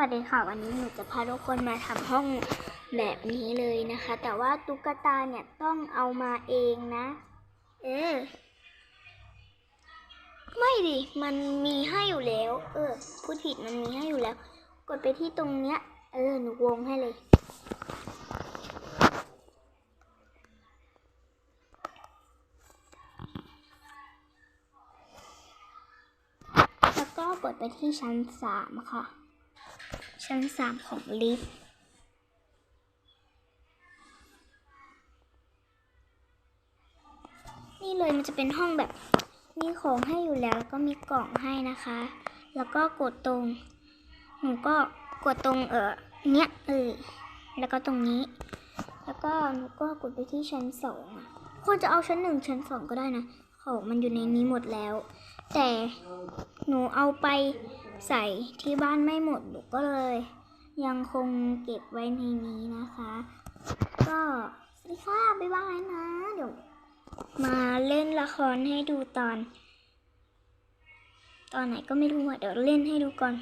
วัสดีค่ะ วันนี้หนูจะพาทุกคนมาทำห้องแบบนี้เลยนะคะ แต่ว่าตุ๊กตาเนี่ยต้องเอามาเองนะ เออ ไม่ดิ มันมีให้อยู่แล้ว เออ พูดผิดมันมีให้อยู่แล้ว กดไปที่ตรงเนี้ย เออ หนูวงให้เลย แล้วก็กดไปที่ชั้นสามค่ะ ชั้นสามของลิฟต์นี่เลยมันจะเป็นห้องแบบมีของให้อยู่แล้วแล้วก็มีกล่องให้นะคะ แล้วก็กดตรงหนูก็กดตรงเออเนี้ยเออแล้วก็ตรงนี้ แล้วก็หนูก็กดไปที่ชั้นสองควรจะเอาชั้นหนึ่งชั้นสองก็ได้นะของมันอยู่ในนี้หมดแล้ว แต่หนูเอาไป ใส่ที่บ้านไม่หมดหนูก็เลย ยังคงเก็บไว้ในนี้นะคะ ก็สวัสดีค่ะบ๊ายบายนะ เดี๋ยวมาเล่นละครให้ดูตอน ตอนไหนก็ไม่รู้อะเดี๋ยวเล่นให้ดูก่อน